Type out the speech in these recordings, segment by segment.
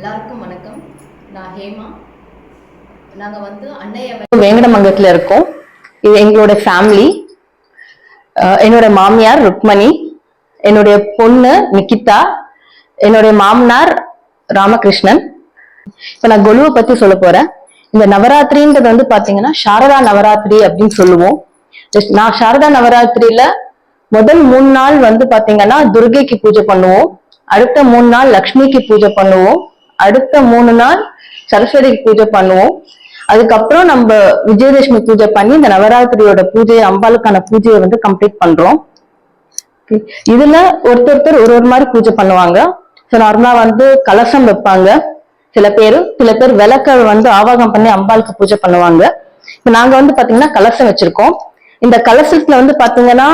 எல்லாருக்கும் வணக்கம். நான் ஹேமா. நாங்கள் வந்து அன்னைய வேங்கடமங்கத்துல இருக்கோம். இது எங்களோட ஃபேமிலி என்னோட மாமியார் ருக்மணி என்னுடைய பொண்ணு நிக்கிதா என்னுடைய மாமனார் ராமகிருஷ்ணன். இப்ப நான் கொலுவை பத்தி சொல்ல போறேன். இந்த நவராத்திரின்றது வந்து பாத்தீங்கன்னா சாரதா நவராத்திரி அப்படின்னு சொல்லுவோம். நான் சாரதா நவராத்திரியில முதல் மூணு நாள் வந்து பாத்தீங்கன்னா துர்கைக்கு பூஜை பண்ணுவோம். அடுத்த மூணு நாள் லக்ஷ்மிக்கு பூஜை பண்ணுவோம். அடுத்த மூணு நாள் சரஸ்வதிக்கு பூஜை பண்ணுவோம். அதுக்கப்புறம் நம்ம விஜயதசமி பூஜை பண்ணி இந்த நவராத்திரியோட பூஜையை அம்பாளுக்கான பூஜையை வந்து கம்ப்ளீட் பண்றோம். இதுல ஒருத்தர் ஒரு ஒரு மாதிரி பூஜை பண்ணுவாங்க. ஸோ நார்மலா வந்து கலசம் வைப்பாங்க. சில பேர் சில பேர் விளக்க வந்து ஆவாகம் பண்ணி அம்பாளுக்கு பூஜை பண்ணுவாங்க. இப்ப நாங்க வந்து பாத்தீங்கன்னா கலசம் வச்சிருக்கோம். இந்த கலசத்துல வந்து பாத்தீங்கன்னா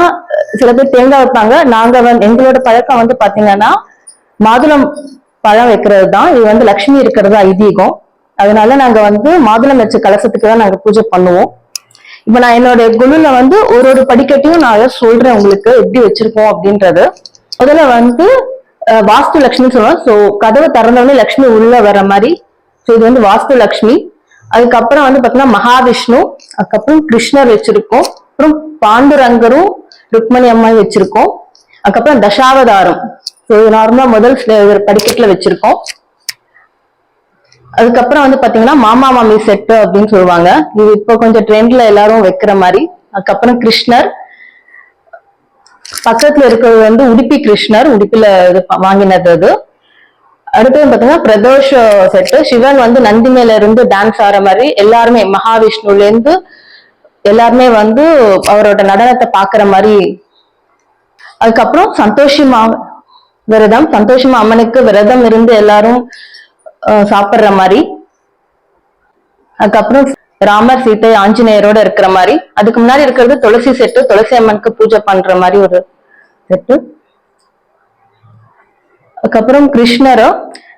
சில பேர் தேங்காய் வைப்பாங்க. நாங்க வந்து எங்களோட பழக்கம் வந்து பாத்தீங்கன்னா மாதுளம் பழம் வைக்கிறது தான். இது வந்து லக்ஷ்மி இருக்கிறது ஐதீகம். அதனால நாங்க வந்து மாதுளம் வச்ச கலசத்துக்கு தான் நாங்க பூஜை பண்ணுவோம். இப்ப நான் என்னோட குழுல வந்து ஒரு ஒரு படிக்கட்டையும் நான் சொல்றேன் உங்களுக்கு எப்படி வச்சிருக்கோம் அப்படின்றது. முதல்ல வந்து வாஸ்து லக்ஷ்மி சொல்லுவோம் சோ கதவை திறந்தவொடனே லக்ஷ்மி உள்ள வர மாதிரி. சோ இது வந்து வாஸ்து லக்ஷ்மி. அதுக்கப்புறம் வந்து பாத்தீங்கன்னா மகாவிஷ்ணு அதுக்கப்புறம் கிருஷ்ணர் வச்சிருக்கோம். அப்புறம் பாண்டுரங்கரும் ருக்மணி அம்மாவும் வச்சிருக்கோம். அதுக்கப்புறம் தசாவதாரம். ஸோ நார்மலா முதல் படிக்கட்டில் வச்சுருக்கோம். அதுக்கப்புறம் வந்து பார்த்தீங்கன்னா மாமா மாமி செட்டு அப்படின்னு சொல்லுவாங்க. இது இப்போ கொஞ்சம் ட்ரெண்ட்ல எல்லாரும் வைக்கிற மாதிரி. அதுக்கப்புறம் கிருஷ்ணர். பக்கத்துல இருக்கிறது வந்து உடுப்பி கிருஷ்ணர். உடுப்பில இது வாங்கினது அது. அடுத்தது பார்த்தீங்கன்னா பிரதோஷ செட்டு சிவன் வந்து நந்தி மேல இருந்து டான்ஸ் ஆடுற மாதிரி எல்லாருமே மகாவிஷ்ணுல இருந்து எல்லாருமே வந்து அவரோட நடனத்தை பாக்குற மாதிரி. அதுக்கப்புறம் சந்தோஷி மா விரதம். சந்தோஷமா அம்மனுக்கு விரதம் இருந்து எல்லாரும் சாப்பிடுற மாதிரி. அதுக்கப்புறம் ராமர் சீத்தை ஆஞ்சநேயரோட இருக்கிற மாதிரி. அதுக்கு முன்னாடி இருக்கிறது துளசி செட்டு. துளசி அம்மனுக்கு பூஜை பண்ற மாதிரி ஒரு செட்டு. அதுக்கப்புறம் கிருஷ்ணர்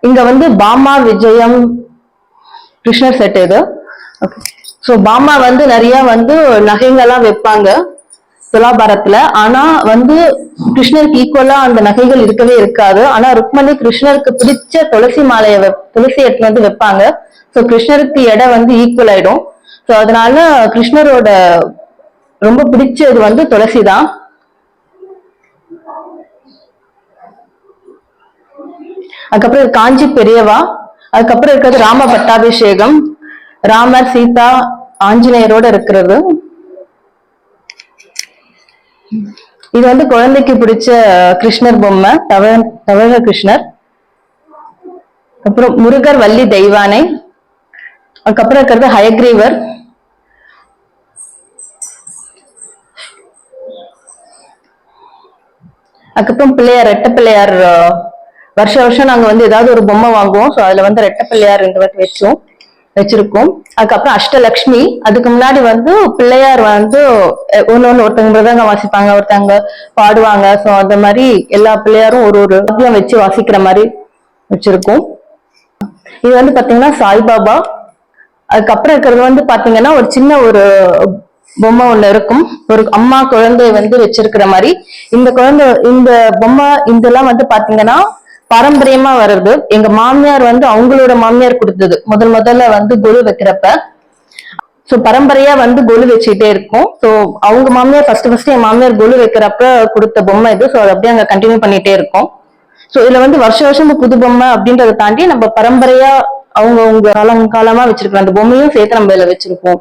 இங்க வந்து பாமா விஜயம் கிருஷ்ணர் செட் இது. ஸோ பாமா வந்து நிறைய வந்து நகைங்கெல்லாம் வைப்பாங்க. துலாபாரத்துல. ஆனா வந்து கிருஷ்ணருக்கு ஈக்குவலா அந்த நகைகள் இருக்கவே இருக்காது. ஆனா ருக்மணி கிருஷ்ணருக்கு பிடிச்ச துளசி மாலையை துளசி எடுத்துட்டு வந்து வைப்பாங்க. ஸோ கிருஷ்ணருக்கு எடை வந்து ஈக்குவல் ஆயிடும். ஸோ அதனால கிருஷ்ணரோட ரொம்ப பிடிச்சது வந்து துளசி தான் அதுக்கப்புறம் காஞ்சி பெரியவா. அதுக்கப்புறம் இருக்கிறது ராம பட்டாபிஷேகம். ராமர் சீதா ஆஞ்சநேயரோட இருக்கிறது. இது வந்து குழந்தைக்கு பிடிச்ச கிருஷ்ணர் பொம்மை. தவழ தவழ கிருஷ்ணர். அப்புறம் முருகர் வள்ளி தெய்வானை. அதுக்கப்புறம் இருக்கிறது ஹயக்ரீவர். அதுக்கப்புறம் பிள்ளையார் ரெட்ட பிள்ளையார் வருஷ வருஷம் நாங்க வந்து ஏதாவது ஒரு பொம்மை வாங்குவோம். ஸோ அதுல வந்து ரெட்ட பிள்ளையார் இந்த வச்சோம். வச்சிருக்கோம். அதுக்கப்புறம் அஷ்டலக்ஷ்மி அதுக்கு முன்னாடி வந்து பிள்ளையார் வந்து ஒன்னு ஒண்ணு ஒருத்தங்க மிருதங்க வாசிப்பாங்க ஒருத்தங்க பாடுவாங்க. ஸோ அந்த மாதிரி எல்லா பிள்ளையாரும் ஒரு ஒரு வாத்தியம் வச்சு வாசிக்கிற மாதிரி வச்சிருக்கோம். இது வந்து பாத்தீங்கன்னா சாய்பாபா. அதுக்கப்புறம் இருக்கிறது வந்து பாத்தீங்கன்னா ஒரு சின்ன ஒரு பொம்மை ஒண்ணு இருக்கும். ஒரு அம்மா குழந்தை வந்து வச்சிருக்கிற மாதிரி. இந்த குழந்தை இந்த பொம்மை இதெல்லாம் வந்து பாத்தீங்கன்னா பாரம்பரியமா வர்றது. எங்க மாமியார் வந்து அவங்களோட மாமியார் கொடுத்தது. முதல் முதல்ல வந்து கொலு வைக்கிறப்ப சோ பரம்பரையா வந்து கொலு வச்சுட்டே இருக்கும். சோ அவங்க மாமியார் ஃபர்ஸ்ட் ஃபர்ஸ்ட் என் மாமியார் கொலு வைக்கிறப்ப கொடுத்த பொம்மை இது. சோ அது அப்படியே அங்க கண்டினியூ பண்ணிட்டே இருக்கும். சோ இதுல வந்து வருஷ வருஷம் புது பொம்மை அப்படின்றத தாண்டி நம்ம பரம்பரையா அவங்க அவங்க காலங்காலமா வச்சிருக்கிற அந்த பொம்மையும் சேர்த்து நம்ம இதுல வச்சிருப்போம்.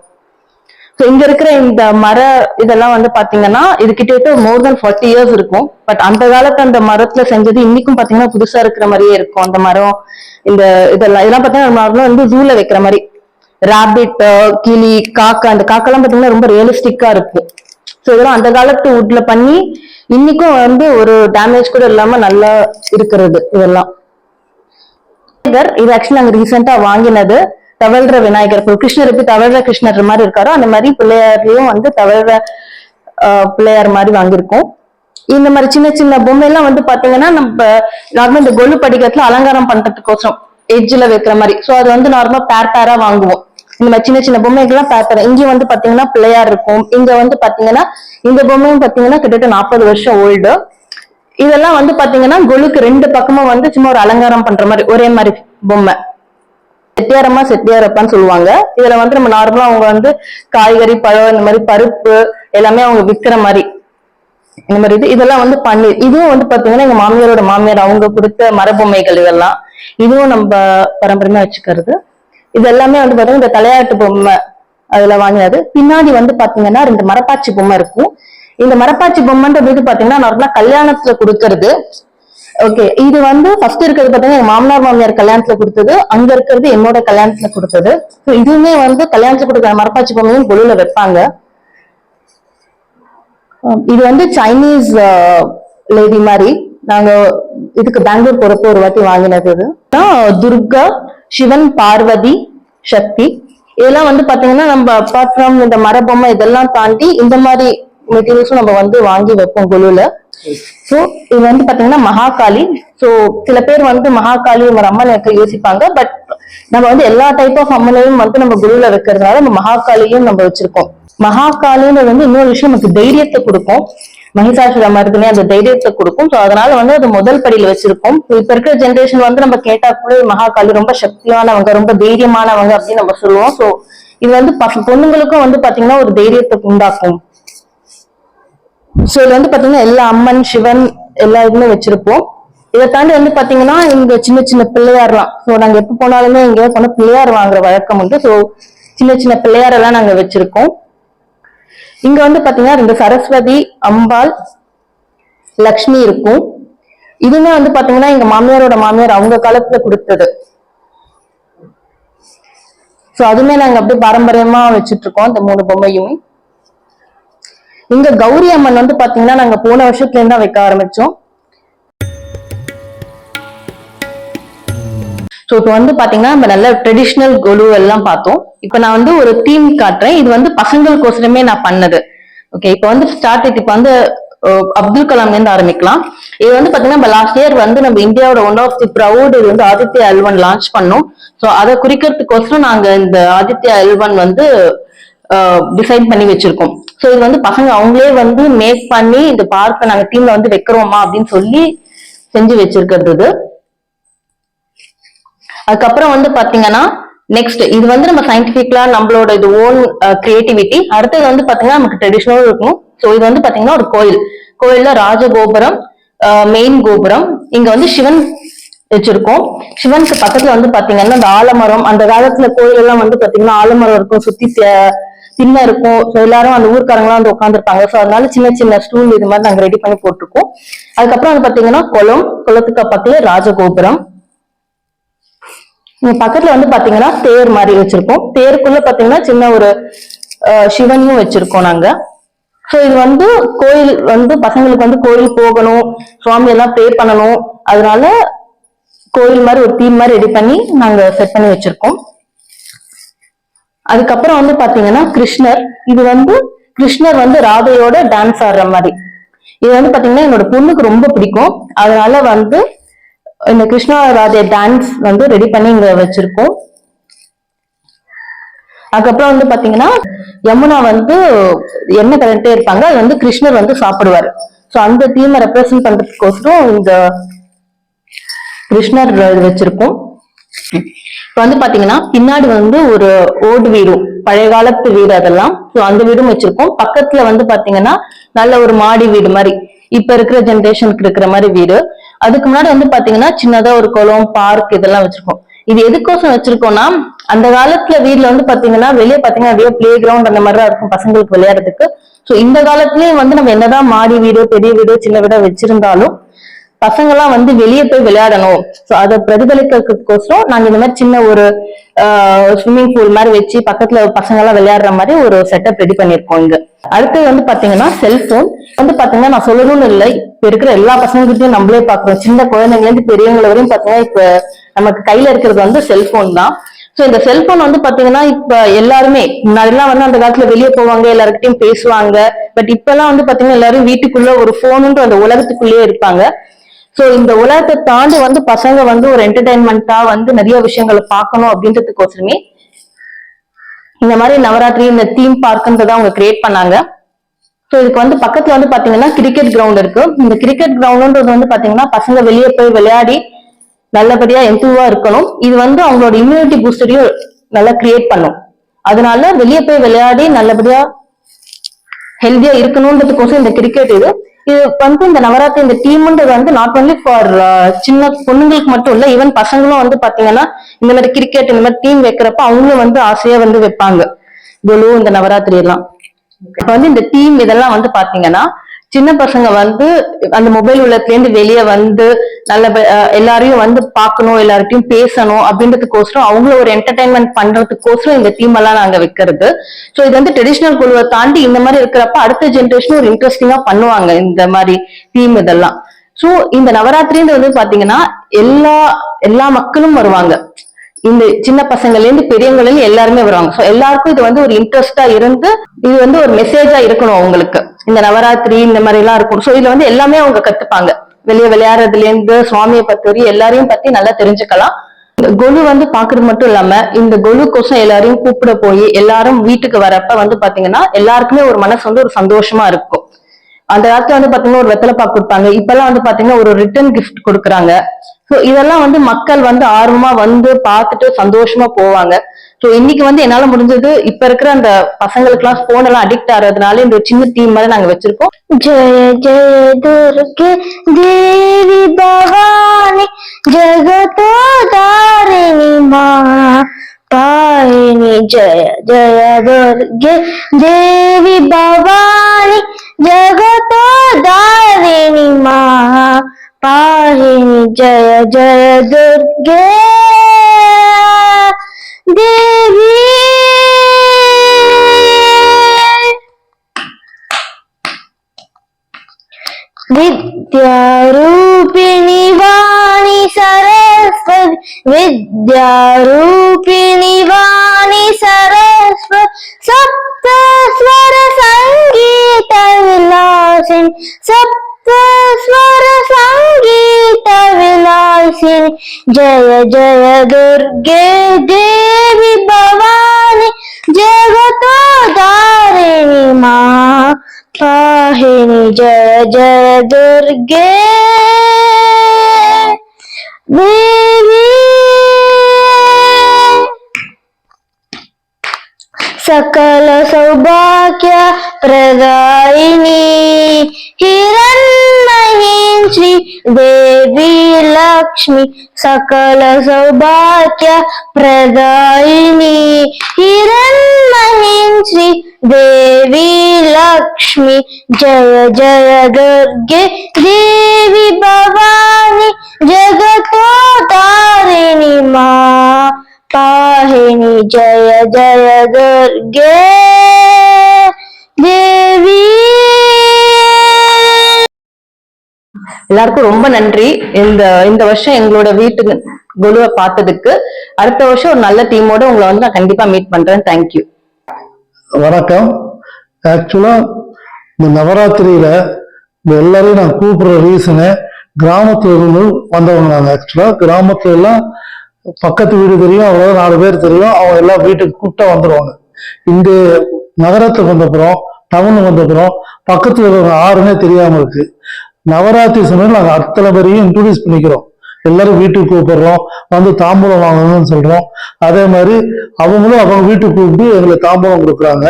இங்க இருக்கிற இந்த மர இதெல்லாம் வந்து பாத்தீங்கன்னா இது கிட்டத்தட்ட மோர் தென் ஃபார்ட்டி இயர்ஸ் இருக்கும். பட் அந்த காலத்து அந்த மரத்துல செஞ்சது இன்னைக்கும் பாத்தீங்கன்னா புதுசா இருக்கிற மாதிரியே இருக்கும். அந்த மரம் இந்த இதெல்லாம் இதெல்லாம் பாத்தீங்கன்னா நார்மலா வந்து ஜூல வைக்கிற மாதிரி. ராபிட் uh, கிளி காக்கா அந்த காக்கெல்லாம் பாத்தீங்கன்னா ரொம்ப ரியலிஸ்டிக்கா இருக்கும். ஸோ இதெல்லாம் அந்த காலத்து வுட்ல பண்ணி இன்னைக்கும் வந்து ஒரு டேமேஜ் கூட இல்லாம நல்லா இருக்கிறது இதெல்லாம். இது ஆக்சுவலி நாங்க ரீசெண்டா வாங்கினது. தவழ்ற விநாயகர் இப்போ கிருஷ்ணர் எப்படி தவழ்ற கிருஷ்ணர் மாதிரி இருக்காரோ அந்த மாதிரி பிள்ளையார்லயும் வந்து தவழ்ற ஆஹ், பிள்ளையார் மாதிரி வாங்கியிருக்கோம். இந்த மாதிரி சின்ன சின்ன பொம்மை எல்லாம் வந்து பாத்தீங்கன்னா நம்ம நார்மல் இந்த கொலு படிக்கட்டுல அலங்காரம் பண்றதுக்கோசரம் எட்ஜில் வைக்கிற மாதிரி. ஸோ அது வந்து நார்மலா பேர் பேரா வாங்குவோம். இந்த மாதிரி சின்ன சின்ன பொம்மைகள்லாம் பேர் பேரா இங்க வந்து பாத்தீங்கன்னா பிள்ளையார் இருக்கும். இங்க வந்து பாத்தீங்கன்னா இந்த பொம்மையும் பாத்தீங்கன்னா கிட்டத்தட்ட நாற்பது வருஷம் ஓல்டு இதெல்லாம் வந்து பாத்தீங்கன்னா கொலுக்கு ரெண்டு பக்கமும் வந்து சும்மா ஒரு அலங்காரம் பண்ற மாதிரி ஒரே மாதிரி பொம்மை. செட்டியாரம்மா செட்டியாரப்பான்னு சொல்லுவாங்க. இதுல வந்து நம்ம நார்மலா அவங்க வந்து காய்கறி பழம் இந்த மாதிரி பருப்பு எல்லாமே அவங்க விக்கிற மாதிரி. இந்த மாதிரி இது இதெல்லாம் வந்து பன்னீர். இதுவும் வந்து பாத்தீங்கன்னா எங்க மாமியாரோட மாமியார் அவங்க கொடுத்த மரபொம்மைகள் இதெல்லாம். இதுவும் நம்ம பரம்பரையா வச்சுக்கிறது. இது எல்லாமே வந்து பாத்தீங்கன்னா இந்த தலையாட்டு பொம்மை அதுல வாங்கினது. பின்னாடி வந்து பாத்தீங்கன்னா ரெண்டு மரப்பாச்சி பொம்மை இருக்கும். இந்த மரப்பாச்சி பொம்மைன்றது பாத்தீங்கன்னா நார்மலா கல்யாணத்துல கொடுக்கறது. ஓகே இது வந்து ஃபர்ஸ்ட் இருக்கிறது பார்த்தீங்கன்னா மாமனார் மாமியார் கல்யாணத்துல கொடுத்தது. அங்க இருக்கிறது என்னோட கல்யாணத்துல கொடுத்தது. ஸோ இதுவுமே வந்து கல்யாணத்துல கொடுக்குற மரப்பாச்சி பொம்மையும் கொலுல வைப்பாங்க. Um, இது வந்து சைனீஸ் லேடி uh, மாதிரி. நாங்க இதுக்கு பெங்களூர் போறப்போ ஒரு வாட்டி வாங்கினது இது. துர்கா சிவன் பார்வதி சக்தி. இதெல்லாம் வந்து பாத்தீங்கன்னா நம்ம அப்பார்ட் ஃப்ரம் இந்த மரபொம்மை இதெல்லாம் தாண்டி இந்த மாதிரி மெட்டீரியல்ஸும் நம்ம வந்து வாங்கி வைப்போம் குழுல சோ இது வந்து பாத்தீங்கன்னா மகாகாளி. சோ சில பேர் வந்து மகாகாளி ஒரு அம்மன் எனக்கு யோசிப்பாங்க. பட் நம்ம வந்து எல்லா டைப் ஆஃப் அம்மனையும் வந்து நம்ம குருல வைக்கிறதுனால நம்ம மகாகாளியும் நம்ம வச்சிருக்கோம். மகாகாளின்றது வந்து இன்னொரு விஷயம் நமக்கு தைரியத்தை கொடுக்கும். மகிஷாசுர மருதுனே அந்த தைரியத்தை கொடுக்கும். சோ அதனால வந்து அது முதல் படியில வச்சிருக்கோம். இப்ப இருக்கிற ஜென்ரேஷன் வந்து நம்ம கேட்டா கூட மகாகாலி ரொம்ப சக்தியானவங்க ரொம்ப தைரியமானவங்க அப்படின்னு நம்ம சொல்லுவோம். சோ இது வந்து பொண்ணுங்களுக்கும் வந்து பாத்தீங்கன்னா ஒரு தைரியத்தை உண்டாக்கும். சோ இது வந்து பாத்தீங்கன்னா எல்லா அம்மன் சிவன் எல்லா இதுமே வச்சிருப்போம். இதை தாண்டி வந்து பாத்தீங்கன்னா இந்த சின்ன சின்ன பிள்ளையார்லாம். சோ நாங்க எப்ப போனாலுமே எங்கேயாவது போன பிள்ளையார் வாங்குற வழக்கம் உண்டு. சோ சின்ன சின்ன பிள்ளையாரெல்லாம் நாங்க வச்சிருக்கோம். இங்க வந்து பாத்தீங்கன்னா ரெண்டு சரஸ்வதி அம்பாள் லக்ஷ்மி இருக்கும். இதுவுமே வந்து பாத்தீங்கன்னா எங்க மாமியாரோட மாமியார் அவங்க காலத்துல கொடுத்தது. சோ அதுமே நாங்க அப்படியே பாரம்பரியமா வச்சுட்டு இருக்கோம். இந்த மூணு பொம்மையுமே. இங்க கௌரி அம்மன் வந்து பாத்தீங்கன்னா நாங்க போன வருஷத்துல இருந்தா தான் வைக்க ஆரம்பிச்சோம். ஸோ இப்போ வந்து பாத்தீங்கன்னா நம்ம நல்ல ட்ரெடிஷ்னல் கொலு எல்லாம் பார்த்தோம். இப்போ நான் வந்து ஒரு தீம் காட்டுறேன். இது வந்து பசங்களுக்கோசரமே நான் பண்ணது. ஓகே இப்போ வந்து ஸ்டார்ட் இப்போ வந்து அப்துல் கலாம்ல இருந்து ஆரம்பிக்கலாம். இது வந்து பாத்தீங்கன்னா நம்ம லாஸ்ட் இயர் வந்து நம்ம இந்தியாவோட ஒன் ஆஃப் தி ப்ரௌட் இது வந்து ஆதித்ய அல்வன் லான்ச் பண்ணோம். ஸோ அதை குறிக்கிறதுக்கோசரம் நாங்க இந்த ஆதித்ய அல்வன் வந்து டிசைன் பண்ணி வச்சிருக்கோம். ஸோ இது வந்து பசங்க அவங்களே வந்து மேக் பண்ணி இந்த பார்க்கை நாங்க டீம்ல வந்து வைக்கிறோமா அப்படின்னு சொல்லி செஞ்சு வச்சிருக்கிறது இது. அதுக்கப்புறம் வந்து பாத்தீங்கன்னா நெக்ஸ்ட் இது வந்து நம்ம சயின்டிபிக்லா நம்மளோட இது ஓன் கிரியேட்டிவிட்டி அடுத்தது வந்து பாத்தீங்கன்னா நமக்கு ட்ரெடிஷ்னலும் இருக்கும். ஸோ இது வந்து பாத்தீங்கன்னா ஒரு கோயில். கோயில்ல ராஜகோபுரம் மெயின் கோபுரம். இங்க வந்து சிவன் வச்சிருக்கோம். சிவனுக்கு பக்கத்துல வந்து பாத்தீங்கன்னா இந்த ஆலமரம் அந்த காலத்துல கோயில் எல்லாம் வந்து பாத்தீங்கன்னா ஆலமரம் இருக்கும். சுத்தி சின்ன இருக்கும். ஸோ எல்லாரும் அந்த ஊர்க்காரங்களாம் வந்து உட்காந்துருப்பாங்க ஸோ அதனால சின்ன சின்ன ஸ்டூல் இது மாதிரி நாங்கள் ரெடி பண்ணி போட்டிருக்கோம். அதுக்கப்புறம் வந்து பார்த்தீங்கன்னா குளம் குளத்துக்கு பக்கத்துல ராஜகோபுரம். இங்க பக்கத்துல வந்து பாத்தீங்கன்னா தேர் மாதிரி வச்சிருக்கோம். தேருக்குள்ள பாத்தீங்கன்னா சின்ன ஒரு சிவனையும் வச்சிருக்கோம் நாங்க. ஸோ இது வந்து கோயில் வந்து பசங்களுக்கு வந்து கோயில் போகணும். சுவாமி எல்லாம் ப்ரே பண்ணணும். அதனால கோயில் மாதிரி ஒரு தீம் மாதிரி ரெடி பண்ணி நாங்க செட் பண்ணி வச்சிருக்கோம். அதுக்கப்புறம் வந்து பாத்தீங்கன்னா கிருஷ்ணர். இது வந்து கிருஷ்ணர் வந்து ராதையோட டான்ஸ் ஆடுற மாதிரி. இது வந்து பாத்தீங்கன்னா என்னோட பொண்ணுக்கு ரொம்ப பிடிக்கும். அதனால வந்து இந்த கிருஷ்ணா ராதைய டான்ஸ் வந்து ரெடி பண்ணி இங்க வச்சிருக்கோம். அதுக்கப்புறம் வந்து பாத்தீங்கன்னா யமுனா வந்து எண்ணெய் கலந்துட்டே இருப்பாங்க. அது வந்து கிருஷ்ணர் வந்து சாப்பிடுவாரு. ஸோ அந்த தீமை ரெப்ரசன்ட் பண்றதுக்கோசரம் இந்த கிருஷ்ணர் இது வச்சிருக்கோம். இப்ப வந்து பாத்தீங்கன்னா பின்னாடி வந்து ஒரு ஓடு வீடு பழைய காலத்து வீடு அதெல்லாம். சோ அந்த வீடும் வச்சிருக்கோம். பக்கத்துல வந்து பாத்தீங்கன்னா நல்ல ஒரு மாடி வீடு மாதிரி. இப்ப இருக்கிற ஜெனரேஷனுக்கு இருக்கிற மாதிரி வீடு. அதுக்கு முன்னாடி வந்து பாத்தீங்கன்னா சின்னதா ஒரு குளம் பார்க் இதெல்லாம் வச்சிருக்கோம். இது எதுக்கோசம் வச்சிருக்கோம்னா அந்த காலத்துல வீட்டுல வந்து பாத்தீங்கன்னா வெளியே பாத்தீங்கன்னா நிறைய பிளே கிரவுண்ட் அந்த மாதிரிதான் இருக்கும் பசங்களுக்கு விளையாடுறதுக்கு. சோ இந்த காலத்துலயும் வந்து நம்ம என்னதான் மாடி வீடு பெரிய வீடு சின்ன வீடோ வச்சிருந்தாலும் பசங்க எல்லாம் வந்து வெளியே போய் விளையாடணும். சோ அதை பிரதிபலிக்கிறதுக்கோசரம் நாங்க இந்த மாதிரி சின்ன ஒரு ஸ்விம்மிங் பூல் மாதிரி வச்சு பக்கத்துல பசங்க எல்லாம் விளையாடுற மாதிரி ஒரு செட்டப் ரெடி பண்ணிருக்கோம் இங்க. அடுத்தது வந்து பாத்தீங்கன்னா செல்போன் வந்து பாத்தீங்கன்னா நான் சொல்லணும்னு இல்லை. இப்ப இருக்கிற எல்லா பசங்ககிட்டயும் நம்மளே பாக்குறோம். சின்ன குழந்தைங்கல இருந்து பெரியவங்களை வரையும் பாத்தீங்கன்னா இப்ப நமக்கு கையில இருக்கிறது வந்து செல்போன் தான். சோ இந்த செல்போன் வந்து பாத்தீங்கன்னா இப்ப எல்லாருமே முன்னாடிலாம் வந்து அந்த காலத்துல வெளியே போவாங்க எல்லாருக்கிட்டையும் பேசுவாங்க. பட் இப்ப எல்லாம் வந்து பாத்தீங்கன்னா எல்லாரும் வீட்டுக்குள்ள ஒரு போனுன்ற அந்த உலகத்துக்குள்ளேயே இருப்பாங்க. சோ இந்த உலகத்தை தாண்டி வந்து பசங்க வந்து ஒரு என்டர்டைன்மெண்டா வந்து நிறைய விஷயங்களை பார்க்கணும் அப்படின்றதுக்கோசரமே இந்த மாதிரி நவராத்திரி இந்த தீம் பார்க்குன்றத அவங்க கிரியேட் பண்ணாங்க. ஸோ இதுக்கு வந்து பக்கத்துல வந்து பாத்தீங்கன்னா கிரிக்கெட் கிரவுண்ட் இருக்கு. இந்த கிரிக்கெட் கிரவுண்டுன்றது வந்து பாத்தீங்கன்னா பசங்க வெளியே போய் விளையாடி நல்லபடியா எந்தூவா இருக்கணும். இது வந்து அவங்களோட இம்யூனிட்டி பூஸ்டரையும் நல்லா கிரியேட் பண்ணும். அதனால வெளியே போய் விளையாடி நல்லபடியா ஹெல்த்தியா இருக்கணும்ன்றதுக்கோசம் இந்த கிரிக்கெட் இது. இது வந்து இந்த நவராத்திரி இந்த டீம்ன்றது வந்து நாட் ஒன்லி ஃபார் சின்ன பொண்ணுங்களுக்கு மட்டும் இல்ல ஈவன் பசங்களும் வந்து பாத்தீங்கன்னா இந்த மாதிரி கிரிக்கெட் இந்த மாதிரி டீம் வைக்கிறப்ப அவங்களும் வந்து ஆசையா வந்து வைப்பாங்க. இந்த நவராத்திரி எல்லாம். இப்ப வந்து இந்த டீம் இதெல்லாம் வந்து பாத்தீங்கன்னா சின்ன பசங்க வந்து அந்த மொபைல் உலகத்துல இருந்து வெளியே வந்து நல்ல எல்லாரையும் வந்து பார்க்கணும் எல்லார்ட்டையும் பேசணும் அப்படின்றதுக்கோசரம் அவங்கள ஒரு என்டர்டைன்மெண்ட் பண்றதுக்கோசரம் இந்த டீம் எல்லாம் நாங்க வைக்கிறது. சோ இது வந்து ட்ரெடிஷ்னல் குழுவை தாண்டி இந்த மாதிரி இருக்கிறப்ப அடுத்த ஜென்ரேஷன் ஒரு இன்ட்ரெஸ்டிங்கா பண்ணுவாங்க இந்த மாதிரி டீம் இதெல்லாம். சோ இந்த நவராத்திரின்றது வந்து பாத்தீங்கன்னா எல்லா எல்லா மக்களும் வருவாங்க. இந்த சின்ன பசங்கள்ல இருந்து பெரியவங்கல இருந்து எல்லாருமே வருவாங்க. எல்லாருக்கும் இது வந்து ஒரு இன்ட்ரெஸ்டா இருந்து இது வந்து ஒரு மெசேஜா இருக்கணும் அவங்களுக்கு. இந்த நவராத்திரி இந்த மாதிரி எல்லாம் இருக்கும் சோ இதுல வந்து எல்லாமே அவங்க கத்துப்பாங்க. வெளியே விளையாடுறதுல இருந்து சுவாமியை பத்தி வரையும் எல்லாரையும் பத்தி நல்லா தெரிஞ்சுக்கலாம். இந்த கொலு வந்து பாக்குறது மட்டும் இல்லாம இந்த கொலு கோசம் எல்லாரையும் கூப்பிட போய் எல்லாரும் வீட்டுக்கு வரப்ப வந்து பாத்தீங்கன்னா எல்லாருக்குமே ஒரு மனசு வந்து ஒரு சந்தோஷமா இருக்கும். அந்த காலத்துல வந்து பாத்தீங்கன்னா ஒரு வெத்தலை பாக்கு கொடுப்பாங்க. இப்பெல்லாம் வந்து பாத்தீங்கன்னா ஒரு ரிட்டர்ன் கிஃப்ட் கொடுக்குறாங்க. ஸோ இதெல்லாம் வந்து மக்கள் வந்து ஆர்வமா வந்து பார்த்துட்டு சந்தோஷமா போவாங்க. ஸோ இன்னைக்கு வந்து என்னால முடிஞ்சது இப்ப இருக்கிற அந்த பசங்களுக்குலாம் போன் எல்லாம் அடிக்ட் ஆகிறதுனால இந்த சின்ன தீம் மாதிரி நாங்க வச்சிருக்கோம். ஜெய ஜெய துர்கே தேவி பவானி ஜெகதோ தாரிணி மா பாயினி ஜெய ஜெய துர்கே தேவி Bhavani. Jaya Jaya Durga Dewi Vidya Rupini Vani Saraswati Vidya Rupini Vani Saraswati Sapta Swara Sangeeta Vilasin Sapta Swara विलासिनि जय जय दुर्गे देवी भवानी जगतो दारिणी माँ पाहिनी जय जय दुर्गे देवी। సకల సౌభాగ్య ప్రదాయిని హిరణ్మహేంద్రి దేవి లక్ష్మి సకల సౌభాగ్య ప్రదాయిని హిరణ్మహేంద్రి దేవి లక్ష్మి జయ జయ దుర్గే దేవి భవాని జగతో తారిణి మా पाहिनी जय जय दुर्गे देवी எல்லாருக்கும் ரொம்ப நன்றி இந்த இந்த வருஷம் எங்களோட வீட்டு குழுவை பார்த்ததுக்கு அடுத்த வருஷம் ஒரு நல்ல டீமோட உங்களை வந்து நான் கண்டிப்பா மீட் பண்றேன் தேங்க்யூ வணக்கம் ஆக்சுவலா இந்த நவராத்திரியில இந்த எல்லாரையும் நான் கூப்பிடுற ரீசனு கிராமத்துல இருந்து வந்தவங்க நாங்க ஆக்சுவலா கிராமத்துல எல்லாம் பக்கத்து வீடு தெரியும் அவ்வளோ நாலு பேர் தெரியும் அவங்க எல்லாம் வீட்டுக்கு கூப்பிட்டா வந்துடுவாங்க இங்க நகரத்துக்கு வந்தப்புறம் டவுனுக்கு வந்தப்புறம் பக்கத்துல இருக்கிற ஆறுனே தெரியாம இருக்கு. நவராத்திரி சமயம் நாங்க அத்தனை பேரையும் இன்ட்ரடியூஸ் பண்ணிக்கிறோம். எல்லாரும் வீட்டுக்கு கூப்பிடுறோம் வந்து தாம்பூலம் வாங்கணும்னு சொல்றோம். அதே மாதிரி அவங்களும் அவங்க வீட்டுக்கு கூப்பிட்டு எங்களுக்கு தாம்பூலம் கொடுக்குறாங்க.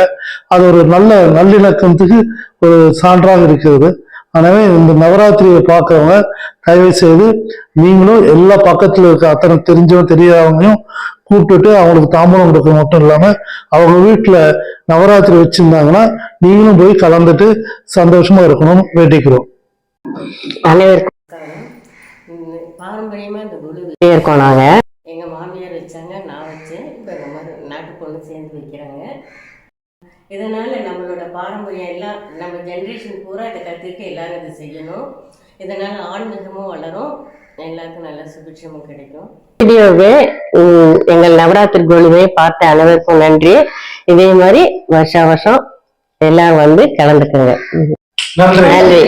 அது ஒரு நல்ல நல்லிணக்கத்துக்கு ஒரு சான்றாக இருக்கிறது. எனவே இந்த நவராத்திரியை பார்க்கறவங்க தயவு செய்து நீங்களும் எல்லா பக்கத்துல இருக்க அத்தனை தெரிஞ்சவங்க தெரியாதவங்களையும் கூப்பிட்டுட்டு அவங்களுக்கு தாம்பூலம் கொடுக்க மட்டும் இல்லாம அவங்க வீட்டுல நவராத்திரி வச்சிருந்தாங்கன்னா நீங்களும் போய் கலந்துட்டு சந்தோஷமா இருக்கணும்னு வேண்டிக்கிறோம். அனைவருக்கும் இந்த பாரம்பரியமாக இந்த குழு இருக்கோம் நாங்க. எங்கள் மாமியார் வச்சாங்க நான் வச்சேன். இப்போ எங்கள் நாட்டு பொண்ணு சேர்ந்து வைக்கிறாங்க. இதனால் நம்மளோட பாரம்பரியம் எல்லாம் நம்ம ஜென்ரேஷன் பூரா இதை கற்றுக்க எல்லாரும் இதை செய்யணும். இதனால் ஆன்மீகமும் வளரும். எல்லாருக்கும் நல்ல சுபிட்சமும் கிடைக்கும். வீடியோவை எங்கள் நவராத்திரி குழுவை பார்த்த அனைவருக்கும் நன்றி. இதே மாதிரி வருஷா வருஷம் எல்லாரும் வந்து கலந்துக்குங்க. நன்றி.